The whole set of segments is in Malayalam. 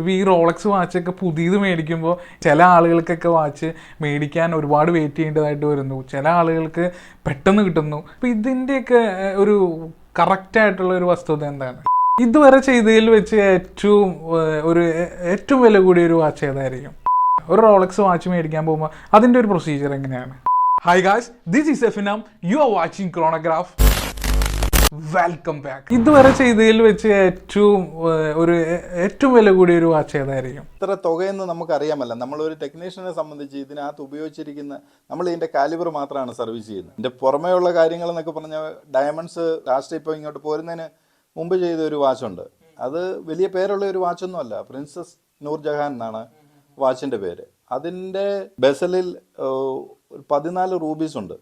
ഇപ്പൊ ഈ റോളക്സ് വാച്ചൊക്കെ പുതിയത് മേടിക്കുമ്പോൾ ചില ആളുകൾക്കൊക്കെ വാച്ച് മേടിക്കാൻ ഒരുപാട് വെയിറ്റ് ചെയ്യേണ്ടതായിട്ട് വരുന്നു. ചില ആളുകൾക്ക് പെട്ടെന്ന് കിട്ടുന്നു. അപ്പോൾ ഇതിന്റെയൊക്കെ ഒരു കറക്റ്റായിട്ടുള്ള ഒരു വസ്തുത എന്താണ്? ഇതുവരെ ചെയ്തതിൽ വെച്ച് ഏറ്റവും ഒരു ഏറ്റവും വില കൂടിയ ഒരു വാച്ച് ഏതായിരിക്കും? ഒരു റോളക്സ് വാച്ച് മേടിക്കാൻ പോകുമ്പോൾ അതിന്റെ ഒരു പ്രൊസീജിയർ എങ്ങനെയാണ്? Hi guys this is എഫിനാം you are watching chronograph welcome back ഇതുവരെ ചെയ്തതിൽ വെച്ച് ഏറ്റവും ഒരു ഏറ്റവും വില കൂടിയ ഒരു വാച്ച് ഏതായിരിക്കും? ഇത്ര തുകയെന്ന് നമുക്കറിയാമല്ല. ഒരു ടെക്നീഷ്യനെ സംബന്ധിച്ച് ഇതിനകത്ത് ഉപയോഗിച്ചിരിക്കുന്ന നമ്മൾ ഇതിന്റെ കാലിബർ മാത്രമാണ് സർവീസ് ചെയ്യുന്നത്. ഇതിന്റെ പുറമേയുള്ള കാര്യങ്ങൾ എന്നൊക്കെ പറഞ്ഞാൽ ഡയമണ്ട്സ് ലാസ്റ്റ് ഇപ്പോൾ ഇങ്ങോട്ട് പോരുന്നതിന് മുമ്പ് ചെയ്ത ഒരു വാച്ചുണ്ട്. അത് വലിയ പേരുള്ള ഒരു വാച്ചൊന്നും അല്ല പ്രിൻസസ് നൂർജഹാൻ എന്നാണ് വാച്ചിന്റെ പേര്. അതിന്റെ ബെസലിൽ പതിനാല് റൂബീസ് ഉണ്ട്.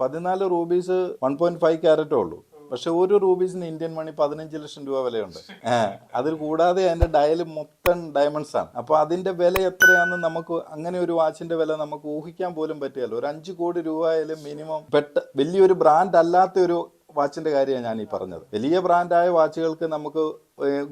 പതിനാല് റൂബീസ് വൺ പോയിന്റ് ഫൈവ് ക്യാരറ്റേ ഉള്ളൂ. പക്ഷെ ഒരു റൂബീസിന് ഇന്ത്യൻ മണി പതിനഞ്ച് ലക്ഷം രൂപ വിലയുണ്ട്. അതിൽ കൂടാതെ അതിന്റെ ഡയൽ മൊത്തം ഡയമണ്ട്സ് ആണ്. അപ്പൊ അതിന്റെ വില എത്രയാണെന്ന് നമുക്ക് അങ്ങനെ ഒരു വാച്ചിന്റെ വില നമുക്ക് ഊഹിക്കാൻ പോലും പറ്റിയല്ലോ ഒരു അഞ്ച് കോടി രൂപ ആയാലും മിനിമം പെട്ട വലിയൊരു ബ്രാൻഡ് അല്ലാത്ത ഒരു വാച്ചിന്റെ കാര്യമാണ് ഞാൻ ഈ പറഞ്ഞത്. വലിയ ബ്രാൻഡായ വാച്ചുകൾക്ക് നമുക്ക്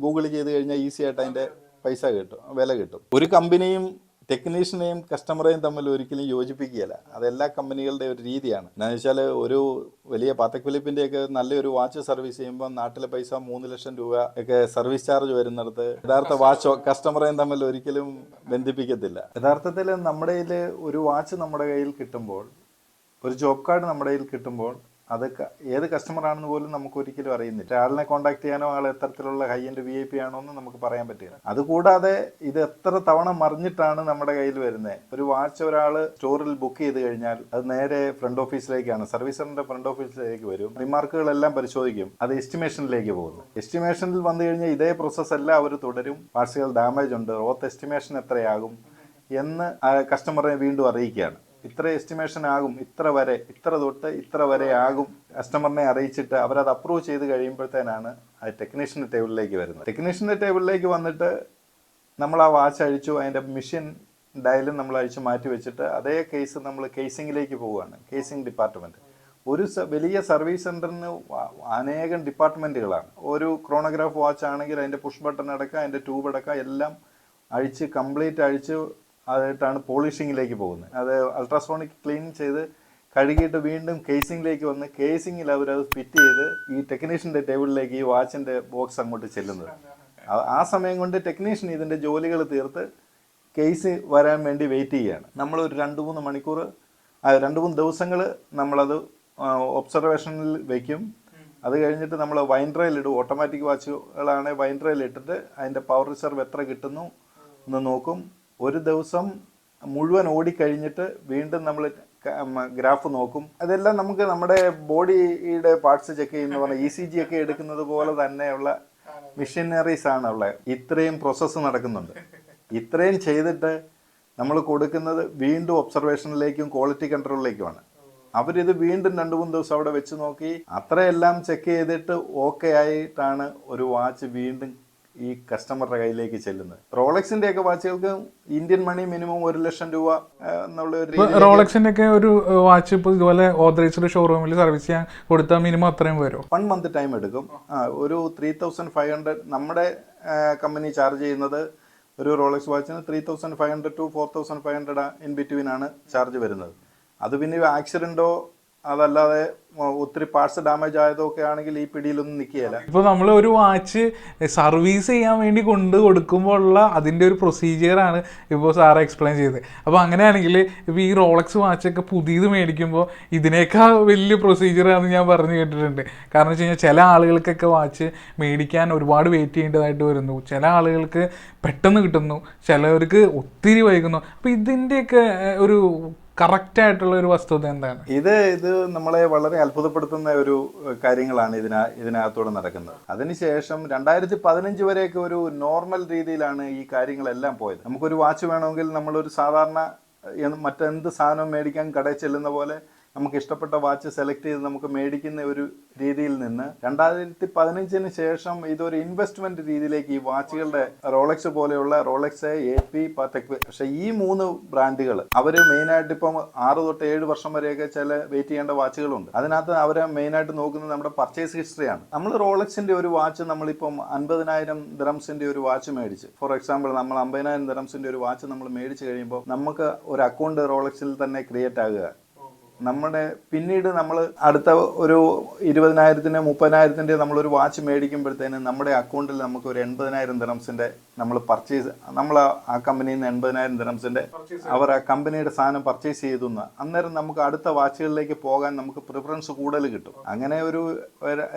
ഗൂഗിൾ ചെയ്ത് കഴിഞ്ഞാൽ ഈസി ആയിട്ട് അതിന്റെ പൈസ കിട്ടും വില കിട്ടും. ഒരു കമ്പനിയും ടെക്നീഷ്യനെയും കസ്റ്റമറെയും തമ്മിൽ ഒരിക്കലും യോജിപ്പിക്കുകയില്ല. അത് എല്ലാ കമ്പനികളുടെ ഒരു രീതിയാണ്. എന്താണെന്ന് വെച്ചാൽ ഒരു വലിയ പാത്തക് ഫിലിപ്പിന്റെ ഒക്കെ നല്ലൊരു വാച്ച് സർവീസ് ചെയ്യുമ്പോൾ നാട്ടിലെ പൈസ മൂന്ന് ലക്ഷം രൂപ ഒക്കെ സർവീസ് ചാർജ് വരുന്നിടത്ത് യഥാർത്ഥ വാച്ച് കസ്റ്റമറെയും തമ്മിൽ ഒരിക്കലും ബന്ധിപ്പിക്കത്തില്ല. യഥാർത്ഥത്തിൽ നമ്മുടെ ഒരു വാച്ച് നമ്മുടെ കയ്യിൽ കിട്ടുമ്പോൾ ഒരു ജോബ് കാർഡ് നമ്മുടെ കയ്യിൽ കിട്ടുമ്പോൾ അത് ഏത് കസ്റ്റമർ ആണെന്ന് പോലും നമുക്ക് ഒരിക്കലും അറിയുന്നില്ല. ആളിനെ കോൺടാക്ട് ചെയ്യാനോ ആൾ എത്തരത്തിലുള്ള high end V I P ആണോ എന്ന് നമുക്ക് പറയാൻ പറ്റില്ല. അതുകൂടാതെ ഇത് എത്ര തവണ മറിഞ്ഞിട്ടാണ് നമ്മുടെ കയ്യിൽ വരുന്നത് ഒരു വാച്ച് ഒരാൾ സ്റ്റോറിൽ ബുക്ക് ചെയ്ത് കഴിഞ്ഞാൽ അത് നേരെ ഫ്രണ്ട് ഓഫീസിലേക്കാണ് സർവീസ് സെന്ററിന്റെ ഫ്രണ്ട് ഓഫീസിലേക്ക് വരും. റിമാർക്കുകളെല്ലാം പരിശോധിക്കും. അത് എസ്റ്റിമേഷനിലേക്ക് പോകുന്നു. എസ്റ്റിമേഷനിൽ വന്നു കഴിഞ്ഞാൽ ഇതേ പ്രോസസ്സ് എല്ലാം അവർ തുടരും. പാർഷ്യൽ ഡാമേജ് ഉണ്ട്. റോത്ത് എസ്റ്റിമേഷൻ എത്രയാകും എന്ന് കസ്റ്റമറെ വീണ്ടും അറിയിക്കുകയാണ്. ഇത്ര എസ്റ്റിമേഷൻ ആകും ഇത്ര വരെ ഇത്ര തൊട്ട് ഇത്ര വരെ ആകും. കസ്റ്റമറിനെ അറിയിച്ചിട്ട് അവരത് അപ്രൂവ് ചെയ്ത് കഴിയുമ്പോഴത്തേനാണ് ആ ടെക്നീഷ്യന്റെ ടേബിളിലേക്ക് വരുന്നത്. ടെക്നീഷ്യന്റെ ടേബിളിലേക്ക് വന്നിട്ട് നമ്മൾ ആ വാച്ച് അഴിച്ചു അതിന്റെ മെഷീൻ ഡയലും നമ്മൾ അഴിച്ചു മാറ്റി വെച്ചിട്ട് അതേ കേസ് നമ്മൾ കേസിങ്ങിലേക്ക് പോവുകയാണ് കേസിംഗ് ഡിപ്പാർട്ട്മെന്റ് ഒരു വലിയ സർവീസ് സെന്ററിന് അനേകം ഡിപ്പാർട്ട്മെന്റുകളാണ് ഒരു ക്രോണോഗ്രാഫ് വാച്ച് ആണെങ്കിൽ അതിന്റെ പുഷ് ബട്ടൺ അടക്കം അതിന്റെ ട്യൂബ് അടക്കം എല്ലാം അഴിച്ച് കംപ്ലീറ്റ് അഴിച്ച് അതായിട്ടാണ് പോളിഷിങ്ങിലേക്ക് പോകുന്നത്. അത് അൾട്രാസോണിക് ക്ലീൻ ചെയ്ത് കഴുകിയിട്ട് വീണ്ടും കേസിങ്ങിലേക്ക് വന്ന് കേസിങ്ങിൽ അവരത് ഫിറ്റ് ചെയ്ത് ഈ ടെക്നീഷ്യന്റെ ടേബിളിലേക്ക് ഈ വാച്ചിന്റെ ബോക്സ് അങ്ങോട്ട് ചെല്ലുന്നത്. ആ- സമയം കൊണ്ട് ടെക്നീഷ്യൻ ഇതിന്റെ ജോലികൾ തീർത്ത് കേസ് വരാൻ വേണ്ടി വെയിറ്റ് ചെയ്യുകയാണ്. നമ്മൾ ഒരു രണ്ട് മൂന്ന് മണിക്കൂർ രണ്ട് മൂന്ന് ദിവസങ്ങൾ നമ്മളത് ഒബ്സർവേഷനിൽ വയ്ക്കും അത് കഴിഞ്ഞിട്ട് നമ്മൾ വൈൻഡ്രയിൽ ഇടും. ഓട്ടോമാറ്റിക് വാച്ചുകളാണ് വൈൻഡ്രയിൽ ഇട്ടിട്ട് അതിന്റെ പവർ റിസർവ് എത്ര കിട്ടുന്നു എന്ന് നോക്കും. ഒരു ദിവസം മുഴുവൻ ഓടിക്കഴിഞ്ഞിട്ട് വീണ്ടും നമ്മൾ ഗ്രാഫ് നോക്കും. അതെല്ലാം നമുക്ക് നമ്മുടെ ബോഡിയുടെ പാർട്സ് ചെക്ക് ചെയ്യുന്ന പോലെ ഇ സി ജി ഒക്കെ എടുക്കുന്നത് പോലെ തന്നെയുള്ള മെഷീനറീസ് ആണ് ഉള്ളത് ഇത്രയും പ്രോസസ്സ് നടക്കുന്നുണ്ട്. ഇത്രയും ചെയ്തിട്ട് നമ്മൾ കൊടുക്കുന്നത് വീണ്ടും ഒബ്സർവേഷനിലേക്കും ക്വാളിറ്റി കൺട്രോളിലേക്കുമാണ് അവരിത് വീണ്ടും രണ്ട് മൂന്ന് ദിവസം അവിടെ വെച്ച് നോക്കി. അത്രയെല്ലാം ചെക്ക് ചെയ്തിട്ട് ഓക്കെ ആയിട്ടാണ് ഒരു വാച്ച് വീണ്ടും ഈ കസ്റ്റമറുടെ കയ്യിലേക്ക് ചെല്ലുന്നത്. റോളക്സിന്റെ ഒക്കെ വാച്ചുകൾക്ക് ഇന്ത്യൻ മണി മിനിമം ഒരു ലക്ഷം രൂപ എന്നുള്ള റോളക്സിന്റെ ഒക്കെ ഒരു വാച്ച് ഇപ്പോൾ ഇതുപോലെ ഓതറൈസ്ഡ് ഷോറൂമിൽ സർവീസ് ചെയ്യാൻ കൊടുത്താൽ മിനിമം അത്രയും വരും. വൺ മന്ത് ടൈം എടുക്കും. ആ ഒരു ത്രീ തൗസൻഡ് ഫൈവ് ഹൺഡ്രഡ് നമ്മുടെ കമ്പനി ചാർജ് ചെയ്യുന്നത് ഒരു Rolex വാച്ചിന് three thousand five hundred to four thousand five hundred in between ആണ് ചാർജ് വരുന്നത്. അത് പിന്നെ ആക്സിഡന്റോ അതല്ലാതെ ഒത്തിരി പാർട്സ് ഡാമേജ് ആയതൊക്കെ ആണെങ്കിൽ ഈ പിടിയിലൊന്നും നിൽക്കുകയില്ല ഇപ്പോൾ നമ്മൾ ഒരു വാച്ച് സർവീസ് ചെയ്യാൻ വേണ്ടി കൊണ്ട് കൊടുക്കുമ്പോഴുള്ള അതിന്റെ ഒരു പ്രൊസീജിയറാണ് ഇപ്പോൾ സാറ് എക്സ്പ്ലെയിൻ ചെയ്തത്. അപ്പോൾ അങ്ങനെയാണെങ്കിൽ ഇപ്പോൾ ഈ റോളക്സ് വാച്ചൊക്കെ പുതിയത് മേടിക്കുമ്പോൾ ഇതിനേക്കാൾ വലിയ പ്രൊസീജിയറാണെന്ന് ഞാൻ പറഞ്ഞു കേട്ടിട്ടുണ്ട്. കാരണം വെച്ച് കഴിഞ്ഞാൽ ചില ആളുകൾക്കൊക്കെ വാച്ച് മേടിക്കാൻ ഒരുപാട് വെയിറ്റ് ചെയ്യേണ്ടതായിട്ട് വരുന്നു. ചില ആളുകൾക്ക് പെട്ടെന്ന് കിട്ടുന്നു. ചിലവർക്ക് ഒത്തിരി വൈകുന്നു. അപ്പോൾ ഇതിന്റെയൊക്കെ ഒരു കറക്റ്റ് ആയിട്ടുള്ള ഒരു വസ്തുത എന്താണ്? ഇത് ഇത് നമ്മളെ വളരെ അത്ഭുതപ്പെടുത്തുന്ന ഒരു കാര്യങ്ങളാണ് ഇതിന ഇതിനകത്തൂടെ നടക്കുന്നത്. അതിനുശേഷം രണ്ടായിരത്തി പതിനഞ്ച് വരെയൊക്കെ ഒരു നോർമൽ രീതിയിലാണ് ഈ കാര്യങ്ങളെല്ലാം പോയത്. നമുക്കൊരു വാച്ച് വേണമെങ്കിൽ നമ്മളൊരു സാധാരണ മറ്റെന്ത് സാധനം മേടിക്കാൻ കടയിൽ ചെല്ലുന്ന പോലെ നമുക്ക് ഇഷ്ടപ്പെട്ട വാച്ച് സെലക്ട് ചെയ്ത് നമുക്ക് മേടിക്കുന്ന ഒരു രീതിയിൽ നിന്ന് രണ്ടായിരത്തി പതിനഞ്ചിന് ശേഷം ഇതൊരു ഇൻവെസ്റ്റ്മെന്റ് രീതിയിലേക്ക് ഈ വാച്ചുകളുടെ റോളക്സ് പോലെയുള്ള റോളക്സ് എ പി പാറ്റക് പക്ഷെ ഈ മൂന്ന് ബ്രാൻഡുകൾ അവർ മെയിനായിട്ട് ഇപ്പം ആറ് തൊട്ട് ഏഴ് വർഷം വരെയൊക്കെ ചില വെയിറ്റ് ചെയ്യേണ്ട വാച്ചുകളുണ്ട്. അതിനകത്ത് അവരെ മെയിനായിട്ട് നോക്കുന്നത് നമ്മുടെ പർച്ചേസ് ഹിസ്റ്ററിയാണ് നമ്മൾ റോളക്സിന്റെ ഒരു വാച്ച് നമ്മളിപ്പം അൻപതിനായിരം ദിറംസിന്റെ ഒരു വാച്ച് മേടിച്ച്. ഫോർ എക്സാമ്പിൾ നമ്മൾ അമ്പതിനായിരം ദിറംസിന്റെ ഒരു വാച്ച് നമ്മൾ മേടിച്ച് കഴിയുമ്പോൾ നമുക്ക് ഒരു അക്കൗണ്ട് റോളക്സിൽ തന്നെ ക്രിയേറ്റ് ആകുക. നമ്മുടെ പിന്നീട് നമ്മൾ അടുത്ത ഒരു ഇരുപതിനായിരത്തിന്റെ മുപ്പതിനായിരത്തിന്റെ നമ്മളൊരു വാച്ച് മേടിക്കുമ്പോഴത്തേന് നമ്മുടെ അക്കൗണ്ടിൽ നമുക്ക് ഒരു എൺപതിനായിരം ദിറംസിന്റെ നമ്മൾ പർച്ചേസ് നമ്മൾ ആ കമ്പനിയിൽ നിന്ന് എൺപതിനായിരം ദിറംസിന്റെ അവർ ആ കമ്പനിയുടെ സാധനം പർച്ചേസ് ചെയ്തു എന്ന്. അന്നേരം നമുക്ക് അടുത്ത വാച്ചുകളിലേക്ക് പോകാൻ നമുക്ക് പ്രിഫറൻസ് കൂടുതൽ കിട്ടും. അങ്ങനെ ഒരു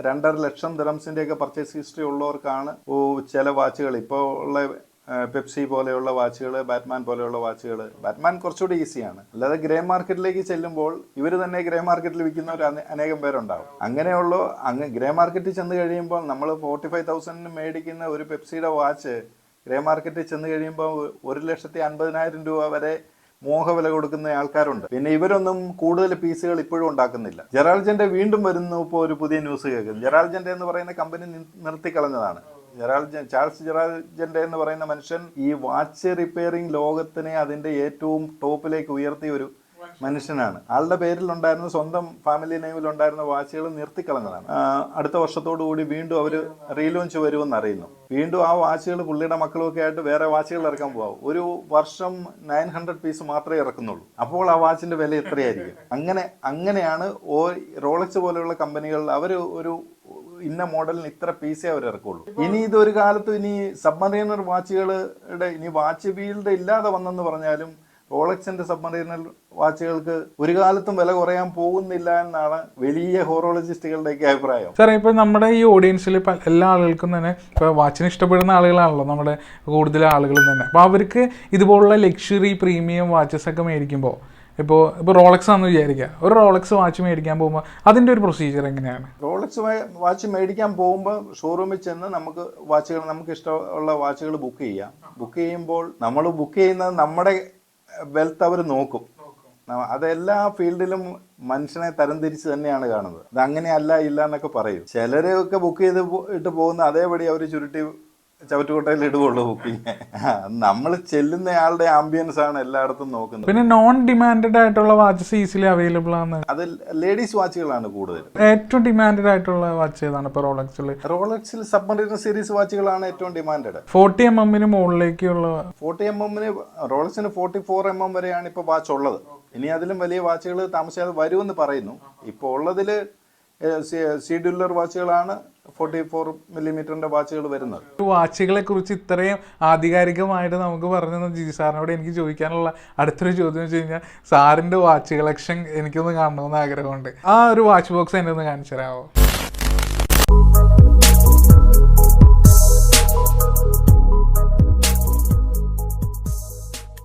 രണ്ടര ലക്ഷം ദിനംസിന്റെയൊക്കെ പർച്ചേസ് ഹിസ്റ്ററി ഉള്ളവർക്കാണ് ഓ ചില വാച്ചുകൾ. ഇപ്പോൾ ഉള്ള പെപ്സി പോലെയുള്ള വാച്ചുകൾ ബാറ്റ്മാൻ പോലെയുള്ള വാച്ചുകൾ ബാറ്റ്മാൻ കുറച്ചുകൂടി ഈസിയാണ്. അല്ലാതെ ഗ്രേ മാർക്കറ്റിലേക്ക് ചെല്ലുമ്പോൾ ഇവർ തന്നെ ഗ്രേ മാർക്കറ്റിൽ വിൽക്കുന്നവർ അനേ- അനേകം പേരുണ്ടാവും. അങ്ങനെയുള്ള അങ്ങ് ഗ്രേ മാർക്കറ്റിൽ ചെന്ന് കഴിയുമ്പോൾ നമ്മൾ ഫോർട്ടി ഫൈവ് തൗസൻഡിന് മേടിക്കുന്ന ഒരു പെപ്സിയുടെ വാച്ച് ഗ്രേ മാർക്കറ്റിൽ ചെന്ന് കഴിയുമ്പോൾ ഒരു ലക്ഷത്തി അൻപതിനായിരം രൂപ വരെ മോഹവില കൊടുക്കുന്ന ആൾക്കാരുണ്ട്. പിന്നെ ഇവരൊന്നും കൂടുതൽ പീസുകൾ ഇപ്പോഴും ഉണ്ടാക്കുന്നില്ല. ജെറാൾജന്റെ വീണ്ടും വരുന്നു ഇപ്പോൾ ഒരു പുതിയ ന്യൂസ് കേൾക്കുന്നു ജെറാൾജന്റെ എന്ന് പറയുന്ന കമ്പനി നിർത്തിക്കളഞ്ഞതാണ്. ജെറാൾജൻ ചാൾസ് ജെറാൾജന്റെ എന്ന് പറയുന്ന മനുഷ്യൻ ഈ വാച്ച് റിപ്പയറിംഗ് ലോകത്തിനെ അതിന്റെ ഏറ്റവും ടോപ്പിലേക്ക് ഉയർത്തിയ ഒരു മനുഷ്യനാണ്. ആളുടെ പേരിലുണ്ടായിരുന്ന സ്വന്തം ഫാമിലി നെയിമിലുണ്ടായിരുന്ന വാച്ചുകൾ നിർത്തിക്കളഞ്ഞതാണ്. അടുത്ത വർഷത്തോടു കൂടി വീണ്ടും അവർ റീലോഞ്ച് വരുമെന്ന് അറിയുന്നു. വീണ്ടും ആ വാച്ചുകൾ പുള്ളിയുടെ മക്കളൊക്കെ ആയിട്ട് വേറെ വാച്ചുകൾ ഇറക്കാൻ പോകാം ഒരു വർഷം നയൻ ഹൺഡ്രഡ് പീസ് മാത്രമേ ഇറക്കുന്നുള്ളൂ. അപ്പോൾ ആ വാച്ചിന്റെ വില എത്രയായിരിക്കും അങ്ങനെ അങ്ങനെയാണ് ഓ റോളക്സ് പോലെയുള്ള കമ്പനികൾ അവർ ഒരു ഇന്ന മോഡലിന് ഇത്ര പീസേ അവർ ഇറക്കുള്ളൂ. ഇനി ഇതൊരു കാലത്തും ഇനി സബ്മറീനർ വാച്ചുകളുടെ ഇനി വാച്ച് ഫീൽഡ് ഇല്ലാതെ വന്നെന്ന് പറഞ്ഞാലും റോളക്സിന്റെ സബ്മറീനർ വാച്ചുകൾക്ക് ഒരു കാലത്തും വില കുറയാൻ പോകുന്നില്ല എന്നാണ് വലിയ ഹോറോളജിസ്റ്റുകളുടെയൊക്കെ അഭിപ്രായം. സാറേ ഇപ്പൊ നമ്മുടെ ഈ ഓഡിയൻസിൽ എല്ലാ ആളുകൾക്കും തന്നെ ഇപ്പൊ വാച്ചിന് ഇഷ്ടപ്പെടുന്ന ആളുകളാണല്ലോ നമ്മുടെ കൂടുതൽ ആളുകളും തന്നെ. അപ്പൊ അവർക്ക് ഇതുപോലുള്ള ലക്ഷറി പ്രീമിയം വാച്ചസ് ഒക്കെ മേടിക്കുമ്പോൾ ഇപ്പോൾ ഇപ്പോൾ റോളക്സ് ആണെന്ന് വിചാരിക്കുക. ഒരു റോളക്സ് വാച്ച് മേടിക്കാൻ പോകുമ്പോൾ അതിന്റെ ഒരു പ്രൊസീജിയർ എങ്ങനെയാണ്? റോളക്സ് വാച്ച് മേടിക്കാൻ പോകുമ്പോൾ ഷോറൂമിൽ ചെന്ന് നമുക്ക് വാച്ചുകൾ നമുക്ക് ഇഷ്ടമുള്ള വാച്ചുകൾ ബുക്ക് ചെയ്യാം. ബുക്ക് ചെയ്യുമ്പോൾ നമ്മൾ ബുക്ക് ചെയ്യുന്നത് നമ്മുടെ വെൽത്ത് അവർ നോക്കും. അതെല്ലാ ഫീൽഡിലും മനുഷ്യനെ തരംതിരിച്ച് തന്നെയാണ് കാണുന്നത്. അത് അങ്ങനെയല്ല ഇല്ല എന്നൊക്കെ പറയും. ചിലരൊക്കെ ബുക്ക് ചെയ്ത് ഇട്ട് പോകുന്ന അതേപടി അവർ ചുരുട്ടി ചവറ്റുകൊട്ടയിൽ ഇടുകയുള്ളൂ ബുക്കിംഗ് നമ്മൾ ചെല്ലുന്ന ആളുടെ ആംബിയൻസ് ആണ് എല്ലായിടത്തും നോക്കുന്നത്. പിന്നെ നോൺ ഡിമാൻഡഡ് ആയിട്ടുള്ള വാച്ചസ് ഈസിലി അവൈലബിൾ ആണ്. അത് ലേഡീസ് വാച്ചുകളാണ് കൂടുതൽ. ഏറ്റവും ഡിമാൻഡഡ് ആയിട്ടുള്ള വാച്ച് ഏതാണ് ഇപ്പോൾ റോളക്സിൽ? റോളക്സിൽ സബ്മറീനർ സീരീസ് വാച്ചുകളാണ് ഏറ്റവും ഡിമാൻഡഡ് ഫോർട്ടി എം എമ്മിന് മുകളിലേക്കുള്ള ഫോർട്ടി എം എമ്മിന് റോളക്സിന് ഫോർട്ടി ഫോർ എം എം വരെയാണ് ഇപ്പോൾ വാച്ച് ഉള്ളത്. ഇനി അതിലും വലിയ വാച്ചുകൾ താമസിയാതെ വരുമെന്ന് പറയുന്നു. ഇപ്പോൾ ഉള്ളതിൽ സി ഡ്യുല്ലർ വാച്ചുകളാണ് ഫോർട്ടി ഫോർ മില്ലിമീറ്ററിന്റെ വാച്ചുകൾ വരുന്നത്. വാച്ചുകളെ കുറിച്ച് ഇത്രയും ആധികാരികമായിട്ട് നമുക്ക് പറഞ്ഞു ജി സാറിനോട് എനിക്ക് ചോദിക്കാനുള്ള അടുത്തൊരു ചോദ്യം വെച്ച് കഴിഞ്ഞാൽ സാറിന്റെ വാച്ച് കളക്ഷൻ എനിക്കൊന്ന് കാണണമെന്ന് ആഗ്രഹമുണ്ട്. ആ ഒരു വാച്ച് ബോക്സ് എന്നെ ഒന്ന് കാണിച്ചു തരാമോ?